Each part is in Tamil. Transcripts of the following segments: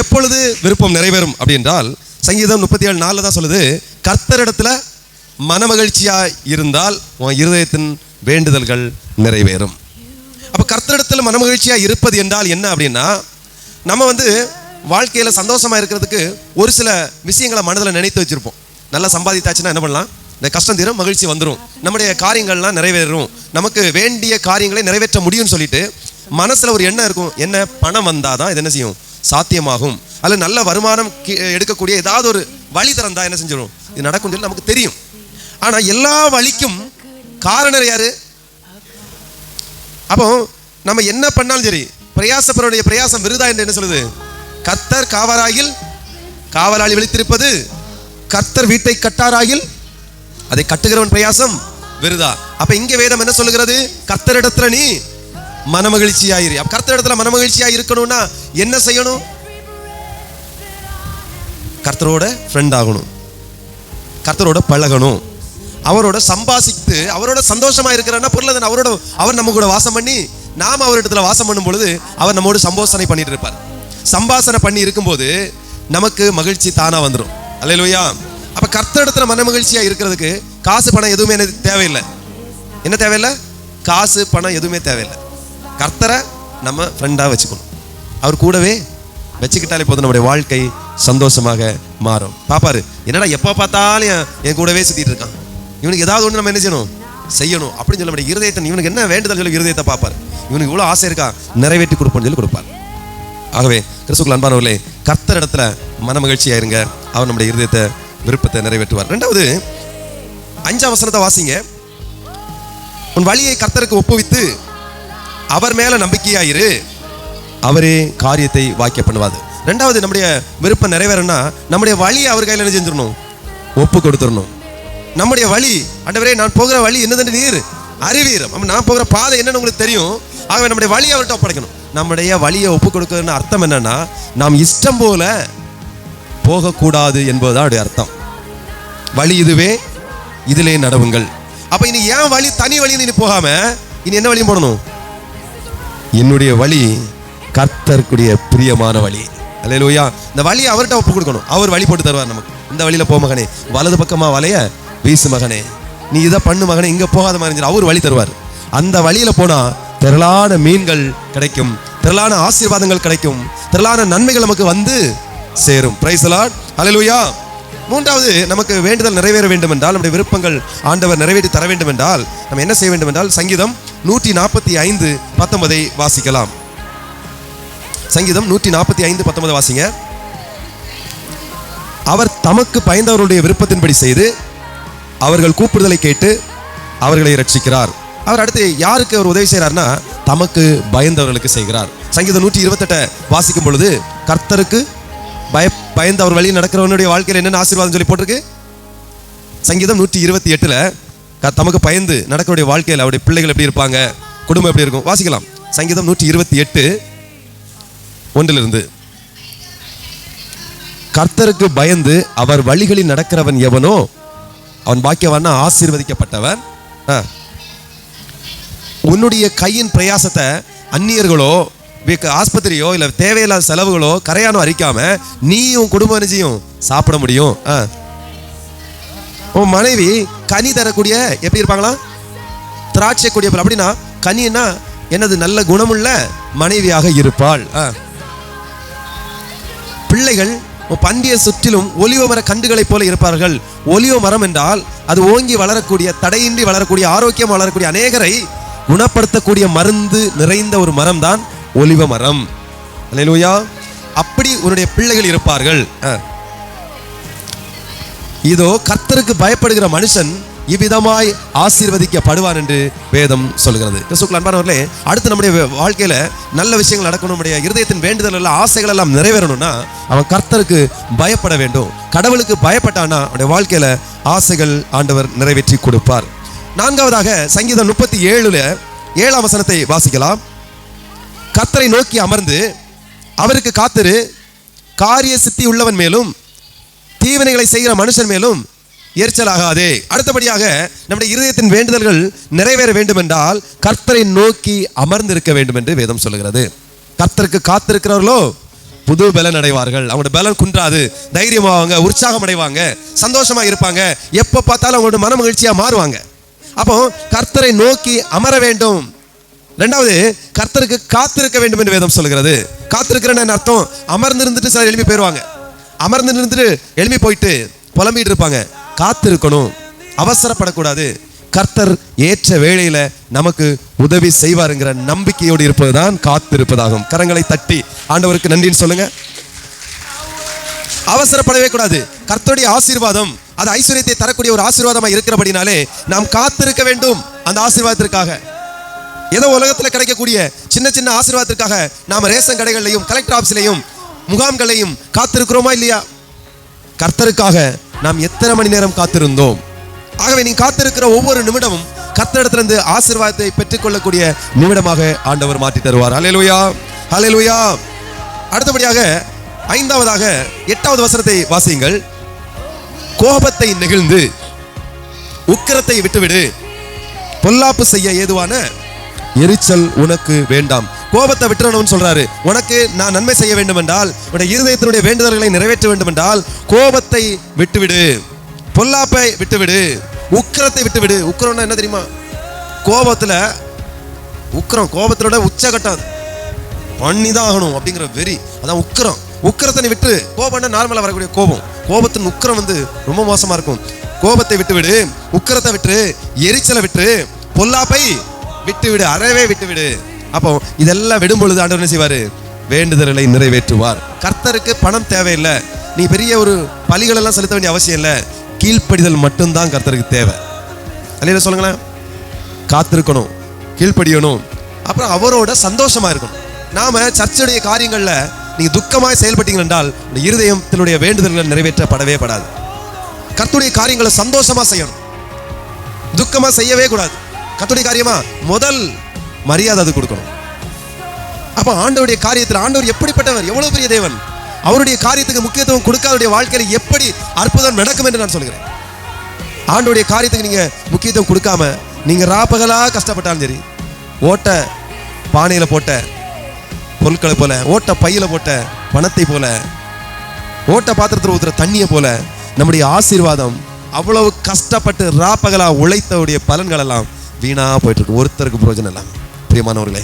எப்பொழுது விருப்பம் நிறைவேறும் அப்படின்றால் சங்கீதம் முப்பத்தி ஏழு நாலில் தான் சொல்லுது கர்த்தரிடத்துல மனமகிழ்ச்சியாக இருந்தால் உன் இருதயத்தின் வேண்டுதல்கள் நிறைவேறும். அப்போ கர்த்தரிடத்தில் மனமகிழ்ச்சியாக இருப்பது என்றால் என்ன அப்படின்னா நம்ம வந்து வாழ்க்கையில் சந்தோஷமா இருக்கிறதுக்கு ஒரு சில விஷயங்களை மனதில் நினைத்து வச்சுருப்போம். நல்லா சம்பாதித்தாச்சுன்னா என்ன பண்ணலாம்? இந்த கஷ்டம் தீரும் மகிழ்ச்சி வந்துடும் நம்முடைய காரியங்கள்லாம் நிறைவேறும். நமக்கு வேண்டிய காரியங்களை நிறைவேற்ற முடியும்னு சொல்லிட்டு மனசில் ஒரு எண்ணம் இருக்கும். என்ன? பணம் வந்தாதான் இது என்ன செய்யும்? சாத்தியமாகும். அல்ல நல்ல வருமானம் எடுக்கக்கூடிய ஏதாவது ஒரு வழி திறந்தா என்ன செஞ்சிடும் இது நடக்கும் சொல்லி நமக்கு தெரியும். ஆனா எல்லா வழிக்கும் காரணம் யாரு? அப்போ நம்ம என்ன பண்ணாலும் சரி பிரயாசப்பருடைய பிரயாசம் விருதா என்று என்ன சொல்லுது? கத்தர் காவராகில் காவலாளி விழித்திருப்பது கர்த்தர் வீட்டை கட்டாராயில் அதை கட்டுகிறவன் பிரயாசம் விருதா. அப்ப இங்க வேதம் என்ன சொல்லுகிறது? கர்த்தரிடத்துல நீ மனமகிழ்ச்சியாயிரு. கர்த்தர் இடத்துல மனமகிழ்ச்சியா இருக்கணும்னா என்ன செய்யணும்? கர்த்தரோட ஃப்ரெண்ட் ஆகணும். கர்த்தரோட பழகணும். அவரோட சம்பாசித்து அவரோட சந்தோஷமா இருக்கிறன்னா பொருள் அவரோட அவர் நம்ம கூட வாசம் பண்ணி நாம அவரிடத்துல வாசம் பண்ணும் பொழுது அவர் நம்மோடு சம்போசனை பண்ணிட்டு இருப்பார். சம்பாசனை பண்ணி இருக்கும்போது நமக்கு மகிழ்ச்சி தானா வந்துடும் அல்லையா அப்ப கர்த்தரிடத்துல மன மகிழ்ச்சியா இருக்கிறதுக்கு காசு பணம் எதுவுமே எனக்கு தேவையில்லை. என்ன தேவையில்லை? காசு பணம் எதுவுமே தேவையில்லை. கர்த்தரை நம்ம ஃப்ரெண்டாக வச்சுக்கணும். அவர் கூடவே வச்சுக்கிட்டாலே போதும் நம்முடைய வாழ்க்கை சந்தோஷமாக மாறும். பாப்பாரு என்னடா எப்போ பார்த்தாலும் என் கூடவே சுத்திட்டு இருக்கான். இவனுக்கு ஏதாவது ஒன்று நம்ம என்ன செய்யணும்? செய்யணும். அப்படின்னு சொல்ல முடியும் இருதயத்தை இவனுக்கு என்ன வேண்டுதல் சொல்லி இருதயத்தை பார்ப்பார். இவனுக்கு இவ்வளோ ஆசை இருக்கா? நிறைவேற்றி கொடுப்போம்னு சொல்லி கொடுப்பார். ஆகவே கிறிஸ்துக்குள் அன்பானவர்களே கர்த்தர் இடத்துல மன மகிழ்ச்சியாக இருங்க அவர் நம்முடைய இருதயத்தை விருப்பத்தை நிறைவேற்றுவார். ரெண்டாவது அஞ்சாம் வசனத்தை வாசிங்க. உன் வழியை கர்த்தருக்கு ஒப்புவித்து அவர் மேல நம்பிக்கையாயிரு. அவரே காரியத்தை வாக்கிய பண்ணுவாது ரெண்டாவது நம்முடைய விருப்பம் நிறைவேறனா நம்முடைய வழியை அவர் கையில் என்ன செஞ்சிடணும். ஒப்பு கொடுத்துடணும். நம்முடைய வழி அண்டவரே நான் போகிற வழி என்னதுன்னு நீர் அறிவீர். நான் போகிற பாதை என்னன்னு உங்களுக்கு தெரியும். ஆகவே நம்முடைய வழியை அவர்கிட்ட ஒப்படைக்கணும். நம்முடைய வழியை ஒப்பு கொடுக்கறதுன்னு அர்த்தம் என்னன்னா நாம் இஷ்டம் போல போகக்கூடாது என்பதுதான் அவருடைய அர்த்தம். வழி இதுவே இதிலே நடவுங்கள். அப்போ இனி ஏன் வழி தனி வழின்னு இனி போகாம இனி என்ன வழியும் போடணும்? என்னுடைய வழி கர்த்தருக்குடைய பிரியமான வழி. அலையிலோயா இந்த வழியை அவர்கிட்ட ஒப்பு கொடுக்கணும். அவர் வழி போட்டு தருவார் நமக்கு. இந்த வழியில் போ மகனே. வலது பக்கமாக வலைய வீசு மகனே. நீ இதை பண்ணு மகனே. இங்கே போகாத மாதிரி அவர் வழி தருவார். அந்த வழியில் போனால் திரளான மீன்கள் கிடைக்கும். திரளான ஆசீர்வாதங்கள் கிடைக்கும். திரளான நன்மைகள் நமக்கு வந்து சேரும். பிரைஸ் லார்ட் அல்லேலூயா மூன்றாவது நமக்கு வேண்டுதல் நிறைவேற வேண்டும் என்றால் நம்முடைய விருப்பங்கள் ஆண்டவர் நிறைவேற்றி தர வேண்டும் என்றால் நம்ம என்ன செய்ய வேண்டும் என்றால் சங்கீதம் நூற்றி நாற்பத்தி ஐந்து பத்தொன்பதை வாசிக்கலாம். சங்கீதம் நூற்றி நாற்பத்தி ஐந்து பத்தொன்பது வாசிங்க. அவர் தமக்கு பயந்தவருடைய விருப்பத்தின்படி செய்து அவர்கள் கூப்பிடுதலை கேட்டு அவர்களை ரட்சிக்கிறார் அவர் அடுத்து யாருக்கு அவர் உதவி செய்கிறார்னா தமக்கு பயந்தவர்களுக்கு செய்கிறார். சங்கீதம் நூற்றி இருபத்தெட்டை வாசிக்கும் பொழுது கர்த்தருக்கு பய பயந்தவர் வழியில் வழி நடக்கிறவனுடைய வாழ்க்கையில் என்னென்ன ஆசீர்வாதம் சொல்லி போட்டிருக்கு? சங்கீதம் நூற்றி இருபத்தி எட்டில் தமக்கு பயந்து நடக்கக்கூடிய வாழ்க்கையில் அவருடைய பிள்ளைகள் எப்படி இருப்பாங்க? குடும்பம் எப்படி இருக்கும்? வாசிக்கலாம். சங்கீதம் நூற்றி இருபத்தி எட்டு ஒன்றிலிருந்து. கர்த்தருக்கு பயந்து அவர் வழிகளில் நடக்கிறவன் எவனோ அவன் பாக்கியவான்னா ஆசீர்வதிக்கப்பட்டவன். ஆ. உன்னுடைய கையின் பிரயாசத்தை அந்நியர்களோ வீக்கு ஆஸ்பத்திரியோ இல்லை தேவையில்லாத செலவுகளோ கரையானோ அரிக்காம நீயும் குடும்ப நிஜியும் சாப்பிட முடியும். ஆ. உன் மனைவி கனி தரக்கூடிய எப்படி இருப்பாங்களா? திராட்சை கூடிய அப்படின்னா கனின்னா எனது நல்ல குணமுள்ள மனைவியாக இருப்பாள். ஆ. பிள்ளைகள் பந்திய சுற்றிலும் ஒலிவ மர கண்டுகளைப் போல இருப்பார்கள். ஒலிவ மரம் என்றால் அது ஓங்கி வளரக்கூடிய தடையின்றி வளரக்கூடிய ஆரோக்கியம் வளரக்கூடிய அநேகரை குணப்படுத்தக்கூடிய மருந்து நிறைந்த ஒரு மரம் தான் ஒலிவ மரம். அப்படி உன்னுடைய பிள்ளைகள் இருப்பார்கள். ஆ. இதோ கர்த்தருக்கு பயப்படுகிற மனுஷன் இவ்விதமாய் ஆசீர்வதிக்கப்படுவான் என்று வேதம் சொல்கிறது. கிறிஸ்துக்குள் அன்பானவர்களே அடுத்து நம்முடைய வாழ்க்கையில நல்ல விஷயங்கள் நடக்கணும் நம்முடைய இருதயத்தின் வேண்டுதல் எல்லாம் ஆசைகள் எல்லாம் நிறைவேறணும்னா அவன் கர்த்தருக்கு பயப்பட வேண்டும். கடவுளுக்கு பயப்பட்டானா அவனுடைய வாழ்க்கையில ஆசைகள் ஆண்டவர் நிறைவேற்றி கொடுப்பார். நான்காவதாக சங்கீதம் முப்பத்தி ஏழுல ஏழாம் வசனத்தை வாசிக்கலாம். கர்த்தரை நோக்கி அமர்ந்து அவருக்கு காத்திரு காரிய சித்தி உள்ளவன் மேலும் தீவினைகளை செய்கிற மனுஷன் மேலும் எரிச்சலாகாதே. அடுத்தபடியாக நம்முடைய இருதயத்தின் வேண்டுதல்கள் நிறைவேற வேண்டும் என்றால் கர்த்தரை நோக்கி அமர்ந்திருக்க வேண்டும் என்று வேதம் சொல்லுகிறது. கர்த்தருக்கு காத்திருக்கிறவர்களோ புது பலன் அடைவார்கள். அவங்களோட பலன் குன்றாது. தைரியமாவாங்க உற்சாகம் அடைவாங்க சந்தோஷமா இருப்பாங்க. எப்போ பார்த்தாலும் அவங்களோட மன மகிழ்ச்சியாக மாறுவாங்க. அப்போ கர்த்தரை நோக்கி அமர வேண்டும். ரெண்டாவது கர்த்தருக்கு காத்திருக்க வேண்டும் என்று வேதம் சொல்கிறது காத்திருக்கிறேன்னு அர்த்தம்? அமர்ந்து இருந்துட்டு சிலர் எழுப்பி போயிடுவாங்க அமர்ந்து நின்று எழுப்பி போயிட்டு புலம்பிட்டு இருப்பாங்க. காத்திருக்கணும். அவசரப்படக்கூடாது. கர்த்தர் ஏற்ற வேளையில நமக்கு உதவி செய்வாருங்கிற நம்பிக்கையோடு இருப்பதுதான் காத்திருப்பதாகும். கரங்களை தட்டி ஆண்டவருக்கு நன்றின்னு சொல்லுங்க. அவசரப்படவே கூடாது. கர்த்தருடைய ஆசீர்வாதம் அது ஐஸ்வர்யத்தை தரக்கூடிய ஒரு ஆசீர்வாதமா இருக்கிறபடினாலே நாம் காத்திருக்க வேண்டும் அந்த ஆசீர்வாதத்திற்காக. ஏதோ உலகத்துல கிடைக்கக்கூடிய சின்ன சின்ன ஆசீர்வாதத்திற்காக நாம ரேஷன் கடைகள்லையும் கலெக்டர் ஆஃபீஸ்லையும் முகாம்களையும் காத்திருக்கிறோமா இல்லையா? கர்த்தருக்காக நாம் எத்தனை மணி நேரம் காத்திருந்தோம்? ஆகவே நீ காத்திருக்கிற ஒவ்வொரு நிமிடமும் கர்த்தரிடத்திலிருந்து ஆசீர்வாதத்தை பெற்றுக்கொள்ளக்கூடிய நிமிடமாக ஆண்டவர் மாற்றி தருவார். அலையலுயா அலையலுயா அடுத்தபடியாக ஐந்தாவதாக எட்டாவது வசனத்தை வாசியுங்கள். கோபத்தை நெகிழ்ந்து உக்கிரத்தை விட்டுவிடு. பொல்லாப்பு செய்ய ஏதுவான எரிச்சல் உனக்கு வேண்டாம். கோபத்தை விட்டுறணும்னு சொல்றாரு. உனக்கு நான் நன்மை செய்ய வேண்டும் என்றால் உன்னுடைய இருதயத்தினுடைய வேண்டுதல்களை நிறைவேற்ற வேண்டும் என்றால் கோபத்தை விட்டுவிடு. பொல்லாப்பை விட்டுவிடு. உக்கிரத்தை விட்டுவிடு. உக்கிரம்னா என்ன தெரியுமா? கோபத்துல உக்கிரம் கோபத்தோட உச்சகட்டம் பண்ணி தான் ஆகணும் அப்படிங்கிற வெறி. அதான் உக்கிரம். உக்கரத்தை விட்டு கோபம்னா நார்மலாக வரக்கூடிய கோபம். கோபத்தின் உக்கிரம் வந்து ரொம்ப மோசமாக இருக்கும். கோபத்தை விட்டுவிடு. உக்கரத்தை உக்கிரத்தை விட்டு எரிச்சலை விட்டு பொல்லாப்பை விட்டு விடு அறவே விட்டுவிடு. அப்போ இதெல்லாம் விடும் பொழுது ஆண்டவர் என்ன செய்வார்? வேண்டுதல்களை நிறைவேற்றுவார். கர்த்தருக்கு பணம் தேவையில்லை. நீ பெரிய ஒரு பலிகளெல்லாம் செலுத்த வேண்டிய அவசியம் இல்லை. கீழ்ப்படிதல் மட்டும்தான் கர்த்தருக்கு தேவை. அல்லையா சொல்லுங்களேன். காத்திருக்கணும் கீழ்ப்படியணும். அப்புறம் அவரோட சந்தோஷமா இருக்கணும். நாம சர்ச்சுடைய காரியங்களில் நீங்கள் துக்கமாய் செயல்பட்டீங்க என்றால் இந்த இருதயத்தினுடைய வேண்டுதல்கள் நிறைவேற்றப்படவே படாது. கர்த்துடைய காரியங்களை சந்தோஷமா செய்யணும். துக்கமா செய்யவே கூடாது. கர்த்துடைய காரியமா? முதல் மரியாதை அது கொடுக்கணும். அப்போ ஆண்டவருடைய காரியத்தில் ஆண்டவர் எப்படிப்பட்டவர்? எவ்வளவு பெரிய தேவன்? அவருடைய காரியத்துக்கு முக்கியத்துவம் கொடுக்காதவருடைய வாழ்க்கையில் எப்படி அற்புதம் நடக்கும் என்று நான் சொல்கிறேன். ஆண்டோடைய காரியத்துக்கு நீங்கள் முக்கியத்துவம் கொடுக்காம நீங்க ராப்பகலாக கஷ்டப்பட்டாலும் சரி ஓட்ட பானையில் போட்ட பொருட்களை போல ஓட்ட பையில் போட்ட பணத்தை போல ஓட்ட பாத்திரத்தில் ஊற்றுற தண்ணியை போல நம்முடைய ஆசீர்வாதம் அவ்வளவு கஷ்டப்பட்டு ராப்பகலாக உழைத்தவுடைய பலன்களெல்லாம் வீணாக போயிட்டுருக்கு போயிட்டு இருக்கு. ஒருத்தருக்கு பிரயோஜனம் இல்லாமல் பிரியமானவர்களே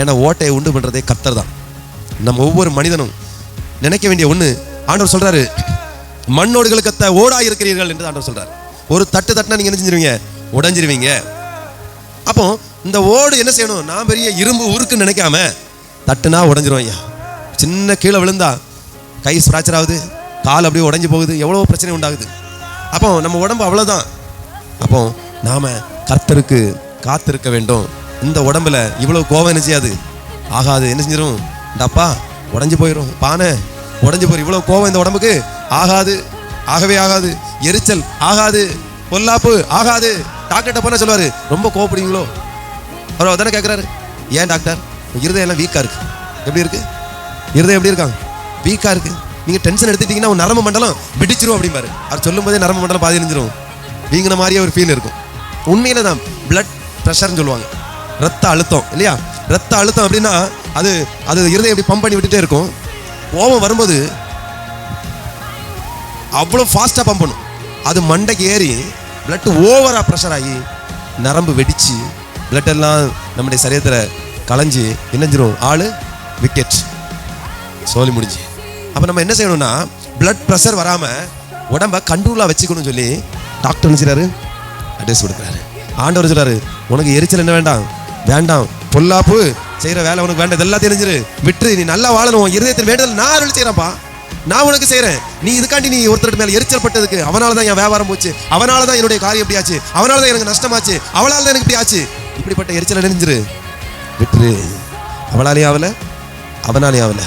ஏன்னா ஓட்டையை உண்டு பண்ணுறதே கத்தர் தான் நம்ம ஒவ்வொரு மனிதனும் நினைக்க வேண்டிய ஒண்ணு ஆண்டவர் சொல்றாரு மண்ணோடுகளுக்கு கத்த ஓடாக இருக்கிறீர்கள் என்று ஆண்டவர் சொல்றாரு. ஒரு தட்டு தட்டினா நீங்க என்ன செஞ்சிருவீங்க? உடஞ்சிருவீங்க. அப்போ இந்த ஓடு என்ன செய்யணும்? நான் பெரிய இரும்பு உருக்குன்னு நினைக்காம தட்டுனா உடஞ்சிரும் ஐயா. சின்ன கீழே விழுந்தா கை ஃப்ராக்சர் ஆகுது கால் அப்படியே உடஞ்சி போகுது எவ்வளோ பிரச்சனை உண்டாகுது. அப்போ நம்ம உடம்பு அவ்வளோதான் அப்போ நாம கர்த்தருக்கு காத்திருக்க வேண்டும். இந்த உடம்புல இவ்வளவு கோவம் என்ன செய்யாது ஆகாது என்ன செஞ்சிடும் டப்பா உடஞ்சி போயிடும் பானை உடஞ்சி போயிடும் இவ்வளவு கோவம் இந்த உடம்புக்கு? ஆகாது. ஆகவே ஆகாது. எரிச்சல் ஆகாது. பொல்லாப்பு ஆகாது. டாக்டர்கிட்ட போனா சொல்லுவாரு ரொம்ப கோவப்படுவீங்களோ? அவர் தானே கேட்குறாரு ஏன் டாக்டர் இருதயம் எல்லாம் வீக்காக இருக்கு. எப்படி இருக்கு? இருதயம் எப்படி இருக்காங்க? வீக்காக இருக்கு. நீங்கள் டென்ஷன் எடுத்துட்டீங்கன்னா உன் நரம்பு மண்டலம் பிடிச்சிரும் அப்படிம்பாரு. அவர் சொல்லும் போதே நரம்பு மண்டலம் பாதி இருந்துரும் வீங்கின மாதிரியே ஒரு ஃபீல் இருக்கும். உண்மையில தான் பிளட் ப்ரெஷர்னு சொல்லுவாங்க. ரத்த அழுத்தம் இல்லையா? ரத்த அழுத்தம் அப்படின்னா அது அது இருதயம் எப்படி பம்ப் பண்ணி விட்டுட்டே இருக்கும். கோபம் வரும்போது அவ்வளோ ஃபாஸ்ட்டாக பம்ப் பண்ணும். அது மண்டைக்கு ஏறி பிளட் ஓவராக ப்ரெஷர் ஆகி நரம்பு வெடித்து பிளட் எல்லாம் நம்முடைய சரீரத்தில் கலைஞ்சி இணைஞ்சிரும். ஆள் விக்கெட் சோலி முடிஞ்சு. அப்போ நம்ம என்ன செய்யணும்னா பிளட் ப்ரெஷர் வராமல் உடம்ப கண்ட்ரோலாக வச்சுக்கணும்னு சொல்லி டாக்டர் என்ன செய்றாரு? அட்வைஸ் கொடுக்குறாரு. ஆண்டவர் சொல்கிறாரு உனக்கு எரிச்சல் என்ன வேண்டாம்? வேண்டாம். பொல்லாப்பு. செய்கிற வேலை உனக்கு வேண்டாம் இதெல்லாம் தெரிஞ்சிரு. விட்டுரு நீ நல்லா வாழணும். உன் இருதயத்தின் வேண்டுதல் நான் அருள் செய்கிறேன்ப்பா நான் உனக்கு செய்கிறேன் நீ இதுக்காண்டி நீ ஒருத்தருக்கு மேலே எரிச்சல் பட்டதுக்கு அவனால தான் என் வியாபாரம் போச்சு. அவனால தான் என்னுடைய காரியம் இப்படி ஆச்சு. அவனால தான் எனக்கு நஷ்டமாச்சு. அவளால தான் எனக்கு இப்படி ஆச்சு. இப்படிப்பட்ட எரிச்சலை நினைஞ்சிரு விட்டுரு. அவளாலே ஆகல அவனாலே ஆகல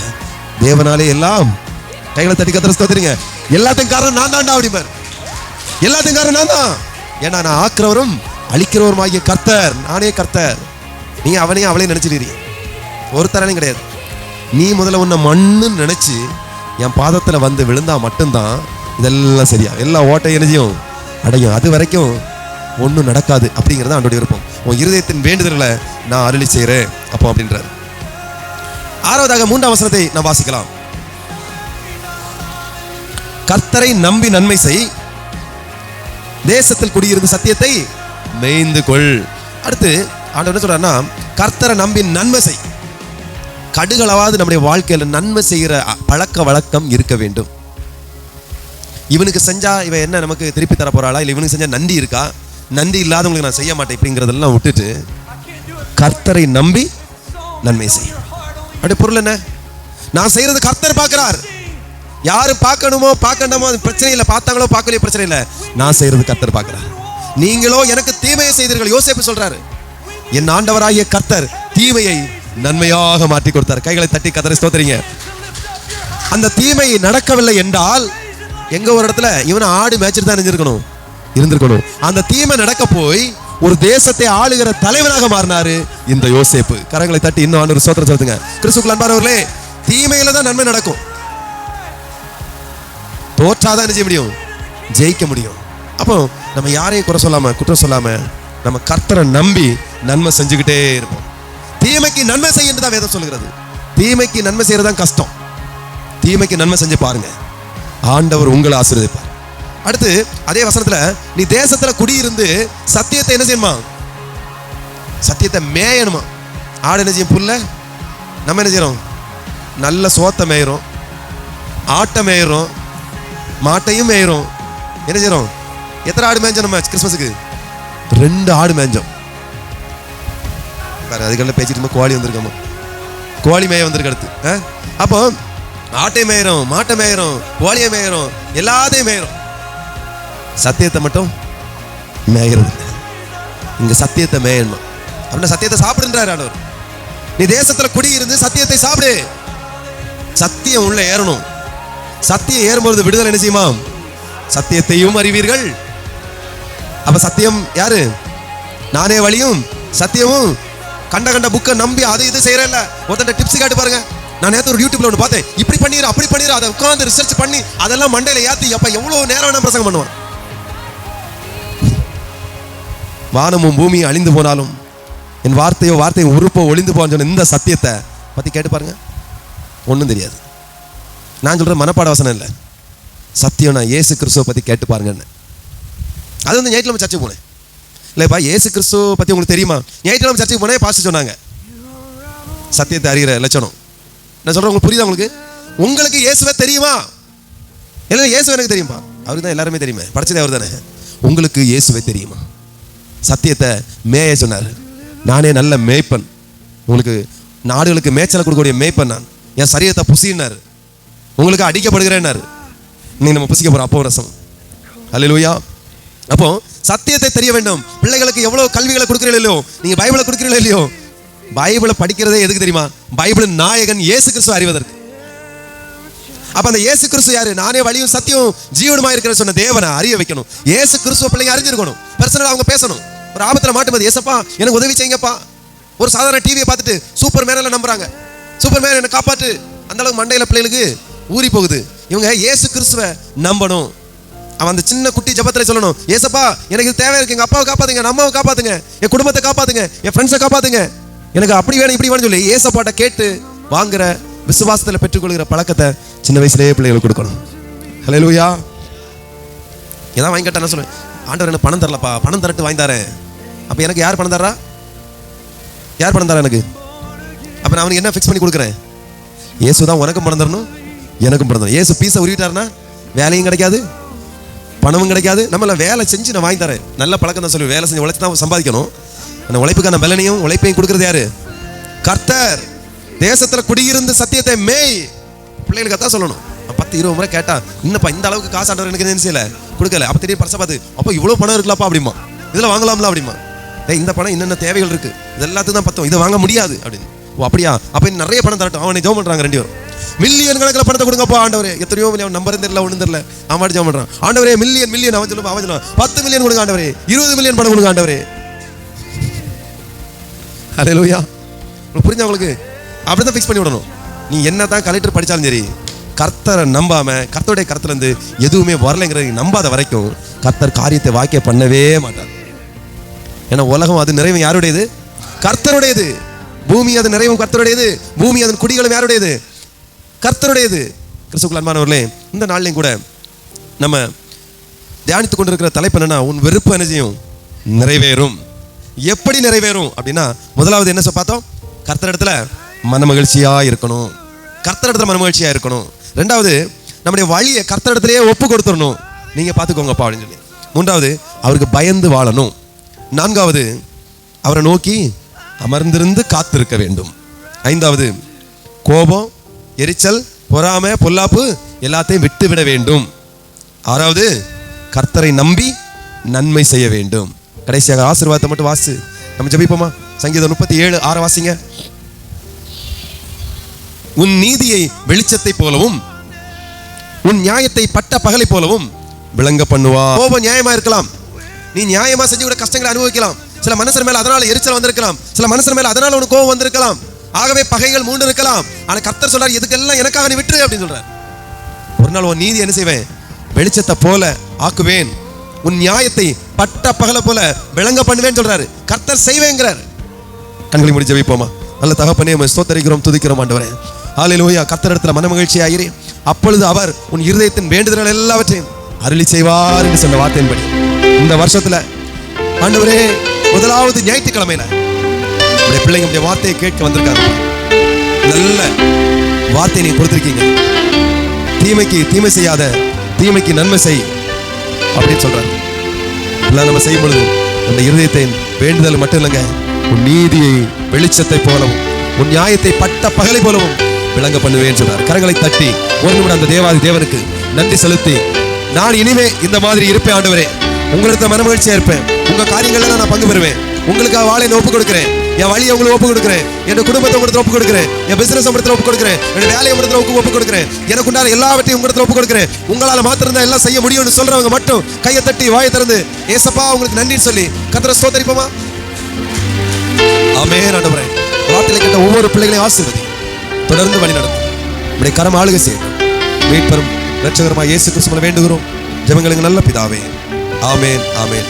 தேவனாலே எல்லாம். கைகளை தட்டி கத்திர ஸ்தோத்திரிங்க. எல்லாத்தையும் காரணம் நான் தான்டா அப்படிம்பார் எல்லாத்தையும் காரணம் நான் தான். ஏன்னா நான் ஆக்குறவரும் அழிக்கிறவரும் ஆகிய கர்த்தர். நானே கர்த்தர். நீ அவனையும் அவளையும் நினைச்சிடுறீ ஒரு கிடையாது. நீ முதல்ல உன்னை மண்ணுன்னு நினைச்சு என் பாதத்துல வந்து விழுந்தா மட்டும்தான் இதெல்லாம் சரியா. எல்லா ஓட்டை எனர்ஜியும் அடையும் அது வரைக்கும் ஒன்றும் நடக்காது அப்படிங்கிறது ஆண்டோட விருப்பம். உன் இருதயத்தின் வேண்டுதல்களை நான் அருளி செய்கிறேன் அப்போ அப்படின்றார். ஆறாவதாக மூன்றாம் வசனத்தை நான் வாசிக்கலாம். கர்த்தரை நம்பி நன்மை செய். தேசத்தில் குடியிருந்து சத்தியத்தை மேய்ந்து கொள். அடுத்து ஆண்டவர் என்ன சொல்றாருன்னா கர்த்தரை நம்பி நன்மை செய். கடுகளவாவது நம்முடைய வாழ்க்கையில நன்மை செய்கிற பழக்க வழக்கம் இருக்க வேண்டும். இவனுக்கு செஞ்சா இவன் என்ன நமக்கு திருப்பி தர போறாளா? இல்லை இவனுக்கு செஞ்சா நன்றி இருக்கா? நன்றி இல்லாதவங்களுக்கு நான் செய்ய மாட்டேன் இப்படிங்கிறதெல்லாம் விட்டுட்டு கர்த்தரை நம்பி நன்மை செய். அப்படி பொருள் என்ன? நான் செய்யறது கர்த்தர் பார்க்கிறார். யாரு பார்க்கணுமோ பார்க்கணுமோ அது பிரச்சனை இல்லை. பார்த்தாங்களோ பார்க்கலையோ பிரச்சனை இல்லை. நான் செய்யறது கர்த்தர் பார்க்கிறார். நீங்களோ எனக்கு தீமையை செய்தீர்கள். யோசேப்பு சொல்றாரு. என் ஆண்டவராகிய கர்த்தர் தீமையை நன்மையாக மாற்றி கொடுத்தார். கைகளை தட்டி கத்தரை ஸ்தோத்திரிங்க. அந்த தீமை நடக்கவில்லை என்றால் எங்க ஒரு இடத்துல இவனை ஆடு மேய்ச்சிட்டு தான் இருந்திருக்கணும். இருந்திருக்கணும். அந்த தீமை நடக்க போய் ஒரு தேசத்தை ஆளுகிற தலைவனாக மாறினாரு இந்த யோசேப்பு. கரங்களை தட்டி இன்னும் ஆண்டு சோத்திரம் சொல்லுங்க கிறிஸ்துக்குள் அன்பானவர்களே தீமையில தான் நன்மை நடக்கும். தோற்றாதான் என்ன செய்ய முடியும்? ஜெயிக்க முடியும். அப்போ நம்ம யாரையும் குறை சொல்லாம குற்றம் சொல்லாம நம்ம கர்த்தரை நம்பி நன்மை செஞ்சுக்கிட்டே இருப்போம். தீமைக்கு நன்மை செய்ய தான் வேதம் சொல்லுகிறது. தீமைக்கு நன்மை செய்யறது தான் கஷ்டம். தீமைக்கு நன்மை செஞ்சு பாருங்க. ஆண்டவர் உங்களை ஆசீர்வதிப்பார். அடுத்து அதே வசனத்துல நீ தேசத்துல குடியிருந்து சத்தியத்தை என்ன செய்யணுமா? சத்தியத்தை மேயணுமா? ஆடு என்ன செய்யும் புல்ல? நம்ம என்ன செய்யறோம்? நல்ல சோத்தை மேயிறோம். ஆட்டை மேயிறோம். மாட்டையும் மேயிறோம். என்ன செய்யறோம்? எத்தனை ஆடு மேய்ஞ்சோம் நம்ம கிறிஸ்மஸுக்கு ரெண்டு ஆடு மேய்ஞ்சோம் பாரு அதுக்கெல்லாம் பேசிட்டு இருக்கும்போது கோழி வந்திருக்கோமா கோழி மேய வந்திருக்கு அடுத்து. அப்போ ஆட்டை மேயிறோம் மாட்டை மேயிறோம் கோழியை மேயிறோம் எல்லாத்தையும் மேயிறோம். சத்தியத்தை மட்டும் மேயிறது இல்லை. இங்க சத்தியத்தை மேயணும். அப்படின்னா சத்தியத்தை சாப்பிடுன்றாரு ஆண்டவர். நீ தேசத்துல குடியிருந்து சத்தியத்தை சாப்பிடு. சத்தியம் உள்ள ஏறணும். சத்தியம் ஏறும்பொழுது விடுதலை என்ன செய்யுமா? சத்தியத்தையும் அறிவீர்கள். அப்ப சத்தியம் யாரு? நானே வழியும் சத்தியமும் கண்ட கண்ட புக்கை நம்பி அதை இது செய்யறேன்ல. ஒருத்தன் டிப்ஸ் காட்டு பாருங்க. நான் நேத்து ஒரு யூடியூப்ல ஒன்று பார்த்தேன். இப்படி பண்ணிடு அப்படி பண்ணிடு அதை உட்காந்து ரிசர்ச் பண்ணி அதெல்லாம் மண்டையில ஏத்தி அப்ப எவ்வளவு நேரம் வேணா பிரசங்கம் பண்ணுவான். வானமும் பூமியும் அழிந்து போனாலும் என் வார்த்தையோ வார்த்தையோ உறுப்போ ஒளிந்து போன்னு சொன்ன இந்த சத்தியத்தை பத்தி கேட்டு பாருங்க. ஒன்றும் தெரியாது. நான் சொல்ற மனப்பாட வசனம் இல்லை. சத்தியம் நான் ஏசு கிறிஸ்துவை பத்தி கேட்டு பாருங்கன்னு. அது வந்து ஞாயிற்றுக்கிழமை சர்ச்சை போனேன். இல்லைப்பா ஏசு கிறிஸ்துவ பற்றி உங்களுக்கு தெரியுமா? ஞாயிற்றுக்கிழமை சர்ச்சைக்கு போனே பாஸ்ட் சொன்னாங்க. சத்தியத்தை அறிகிற லட்சணம். நான் சொல்கிறேன் உங்களுக்கு புரியுதா உங்களுக்கு? உங்களுக்கு இயேசுவே தெரியுமா? இல்லை இயேசு எனக்கு தெரியுமா அவருக்கு தான் எல்லாருமே தெரியுமே. படைச்சதே அவர் தானே உங்களுக்கு இயேசுவே தெரியுமா? சத்தியத்தை மேய சொன்னார். நானே நல்ல மேய்ப்பன். உங்களுக்கு நாடுகளுக்கு மேய்ச்சலை கொடுக்கக்கூடிய மேய்ப்பன் நான். என் சரீரத்தை புசினார் உங்களுக்கு அடிக்கப்படுகிறேன்னார். இன்னைக்கு நம்ம புசிக்க போகிறோம் அப்போ ரசம். அல்லேலூயா அப்போது சத்தியத்தை தெரிய வேண்டும். பிள்ளைகளுக்கு எவ்வளவு கல்விகளை கொடுக்கிறீங்களோ இல்லையோ? நீங்க பைபிளை கொடுக்கிறீங்களோ இல்லையோ? பைபிளை படிக்கிறதே எதுக்கு தெரியுமா? பைபிள் நாயகன் இயேசு கிறிஸ்து அறிவதற்கு. அப்ப அந்த இயேசு கிறிஸ்து யாரு? நானே வழியும் சத்தியம் ஜீவனமா இருக்கிற சொன்ன தேவனை அறிய வைக்கணும். இயேசு கிறிஸ்துவ பிள்ளைங்க அறிஞ்சிருக்கணும். பர்சனலா அவங்க பேசணும். ஒரு ஆபத்துல மாட்டும்போது ஏசப்பா எனக்கு உதவி செய்யுங்கப்பா. ஒரு சாதாரண டிவியை பார்த்துட்டு சூப்பர் மேனில் நம்புறாங்க. சூப்பர் மேன் என்னை காப்பாற்று. அந்த அளவுக்கு மண்டையில் பிள்ளைகளுக்கு ஊறி போகுது. இவங்க இயேசு கிறிஸ்துவை நம்பணும். அவன் அந்த சின்ன குட்டி ஜபத்தில் சொல்லணும் ஏசப்பா எனக்கு இது தேவை இருக்கு எங்கள் அப்பாவை காப்பாத்துங்க என் அம்மாவை காப்பாத்துங்க என் குடும்பத்தை காப்பாத்துங்க என் ஃப்ரெண்ட்ஸை காப்பாத்துங்க. எனக்கு அப்படி வேணும் இப்படி வேணும் சொல்லி ஏசப்பாட்ட கேட்டு வாங்குற விசுவாசத்தில் பெற்றுக்கொள்கிற பழக்கத்தை சின்ன வயசுலேயே பிள்ளைகளுக்கு கொடுக்கணும். ஹலோ லூயா ஏதாவது வாங்கி கேட்டா சொல்லுவேன் ஆண்டவர் எனக்கு பணம் தரலப்பா பணம் தரட்டு வாங்கி தரேன். அப்போ எனக்கு யார் பணம் தர்றா? யார் பணம் தரா எனக்கு? அப்போ நான் அவனுக்கு என்ன ஃபிக்ஸ் பண்ணி கொடுக்குறேன்? ஏசு தான் உனக்கும் பணம் தரணும் எனக்கும் பணம் தரணும். ஏசு பீஸை உருவிட்டாருன்னா வேலையும் கிடைக்காது பணமும் கிடைக்காது. நம்மள வேலை செஞ்சு நான் வாங்கி தரேன். நல்ல பழக்கம் தான் சொல்லி வேலை செஞ்சு உழைச்சி தான் சம்பாதிக்கணும். அந்த உழைப்புக்கான பலனையும் உழைப்பையும் கொடுக்குறது யாரு? கர்த்தர். தேசத்தில் குடியிருந்து சத்தியத்தை மேய். பிள்ளைகளுக்கு தான் சொல்லணும். பத்து இருபது முறை கேட்டா இன்னப்பா இந்த அளவுக்கு காசு ஆண்டவர் எனக்கு என்ன செய்யல? கொடுக்கல. அப்போ திடீர் பரிசை பார்த்து அப்போ இவ்வளோ பணம் இருக்கலாப்பா அப்படிமா இதில் வாங்கலாம்ல அப்படிமா ஏய் இந்த பணம் என்னென்ன தேவைகள் இருக்குது இது எல்லாத்துக்கும் தான் பத்தும். இதை வாங்க முடியாது அப்படின்னு. ஓ அப்படியா? அப்போ நிறைய பணம் தரட்டும். அவனை ஜோ பண்ணுறாங்க ரெண்டு பேரும். மில்லியன் கணக்கில் பணத்தை கொடுங்கப்பா ஆண்டவரே. எத்தனையோ மில்லியன் நம்பரும் தெரியல ஒன்றும் தெரியல. அவன் ஜெபம் பண்ணுறான் ஆண்டவரே மில்லியன் மில்லியன் அவன் சொல்லுவா அவன் சொல்லுவான். பத்து மில்லியன் கொடுங்க ஆண்டவரே. இருபது மில்லியன் பணம் கொடுங்க ஆண்டவரே. ஹalleluya உங்களுக்கு புரிஞ்சா உங்களுக்கு? அப்படிதான் ஃபிக்ஸ் பண்ணி விடணும். நீ என்ன தான் கலெக்டர் படிச்சாலும் சரி கர்த்தரை நம்பாம கர்த்தருடைய கருத்துலேருந்து எதுவுமே வரலைங்கிறது நம்பாத வரைக்கும் கர்த்தர் காரியத்தை வாக்கிய பண்ணவே மாட்டார். ஏன்னா உலகம் அது நிறைவும் யாருடையது? கர்த்தருடையது. பூமி அது நிறைவும் கர்த்தருடையது. பூமி அதன் குடிகளும் யாருடையது? கர்த்தருடையது. கிறிஸ்துக்குள் அன்பானவர்களே இந்த நாள்லையும் கூட நம்ம தியானித்து கொண்டிருக்கிற தலைப்பு என்னன்னா உன் வெறுப்பு என்ன நிறைவேறும். எப்படி நிறைவேறும் அப்படின்னா முதலாவது என்ன சொ- பார்த்தோம்? கர்த்தரிடத்துல மனமகிழ்ச்சியா இருக்கணும். கர்த்தர் கர்த்தரிடத்துல மனமகிழ்ச்சியா இருக்கணும். ரெண்டாவது நம்முடைய வழியை கர்த்தர் இடத்துலையே ஒப்பு கொடுத்துடணும். நீங்க பார்த்துக்கோங்கப்பா அப்படின்னு சொல்லி. மூன்றாவது அவருக்கு பயந்து வாழணும். நான்காவது அவரை நோக்கி அமர்ந்திருந்து காத்திருக்க வேண்டும். ஐந்தாவது கோபம் எரிச்சல் பொறாமை பொல்லாப்பு எல்லாத்தையும் விட்டு விட வேண்டும். ஆறாவது கர்த்தரை நம்பி நன்மை செய்ய வேண்டும். கடைசியாக ஆசீர்வாதத்தை மட்டும் வாசு. நம்ம ஜபிப்போமா? சங்கீதம் முப்பத்தி ஏழு ஆறு வாசிங்க. உன் நீதியை வெளிச்சத்தை போலவும் உன் நியாயத்தை பட்ட பகலை போலவும் விளங்க பண்ணுவா கோபம் நியாயமா இருக்கலாம். நீ நியாயமா செஞ்சு கூட கஷ்டங்களை அனுபவிக்கலாம். சில மனசர் மேல அதனால எரிச்சல் வந்திருக்கலாம். சில மனசர் மேல அதனால உனக்கு கோபம் வந்திருக்கலாம். ஆகவே பகைகள் மூண்டு இருக்கலாம். ஆனா கர்த்தர் சொல்றார் எதுக்கெல்லாம் எனக்காக நீ விட்டுரு அப்படின்னு சொல்றார். ஒரு நாள் உன் நீதி என்ன செய்வேன்? வெளிச்சத்தை போல ஆக்குவேன். உன் நியாயத்தை பட்ட பகல போல விளங்க பண்ணுவேன்னு சொல்றாரு. கர்த்தர் செய்வேங்கிறார். கண்களை முடி வைப்போமா நல்ல தகப்பனே உம்மை ஸ்தோத்தரிக்கிறோம் துதிக்கிறோம் ஆண்டவரே. ஹalleluya மன மகிழ்ச்சி இரு அப்பொழுது அவர் உன் இருதயத்தின் வேண்டுதல்கள் எல்லாவற்றையும் அருளி செய்வார் என்று சொன்ன வார்த்தையின்படி. இந்த வருஷத்துல ஆண்டவரே முதலாவது ஞாயிற்றுக்கிழமை நான் உடைய பிள்ளைங்க உடைய வார்த்தையை கேட்க வந்திருக்காங்க. நல்ல வார்த்தை நீங்க கொடுத்திருக்கீங்க. தீமைக்கு தீமை செய்யாத தீமைக்கு நன்மை செய் அப்படின்னு சொல்றாரு. எல்லாம் நம்ம செய்யும் பொழுது அந்த இருதயத்தை வேண்டுதல் மட்டும் இல்லைங்க. உன் நீதியை வெளிச்சத்தை போலவும் உன் நியாயத்தை பட்ட பகலை போலவும் விளங்க பண்ணுவேன் சொன்னார் கரங்களை தட்டி ஒரு நிமிடம் அந்த தேவாதி தேவனுக்கு நன்றி செலுத்தி நான் இனிமே இந்த மாதிரி இருப்பேன் ஆண்டவரே. உங்களுக்கு மனமகிழ்ச்சியா இருப்பேன். உங்க காரியங்கள்ல நான் பங்கு பெறுவேன். உங்களுக்கு வாழை ஒப்பு கொடுக்கிறேன் என் வழியை உங்களுக்கு ஒப்பு கொடுக்கிறேன் என் குடும்பத்தை உங்களுக்கு ஒப்பு கொடுக்கிறேன் என் பிசினஸ் உங்களுக்கு ஒப்பு கொடுக்கிறேன் என் வேலையை உங்களுக்கு ஒப்பு கொடுக்கிறேன் எனக்கு உண்டான எல்லாவற்றையும் உங்களுக்கு ஒப்பு கொடுக்கிறேன் உங்களால மாத்திரம் தான் எல்லாம் செய்ய முடியும்னு சொல்றவங்க மட்டும் கையை தட்டி வாயை திறந்து ஏசப்பா உங்களுக்கு நன்றி சொல்லி கத்திர ஸ்தோத்தரிப்போமா? ஆமே ஆண்டவரே. வார்த்தையில கேட்ட ஒவ்வொரு பிள்ளைகளையும் ஆசீர்வதி. தொடர்ந்து வழி நடத்தும். இப்படி கரம் ஆளுகை செய்யும். மீட்பரும் ரட்சகரமாக இயேசு கிறிஸ்துவ வேண்டுகிறோம். ஜெபங்களுக்கு நல்ல பிதாவே. ஆமேன் ஆமேன்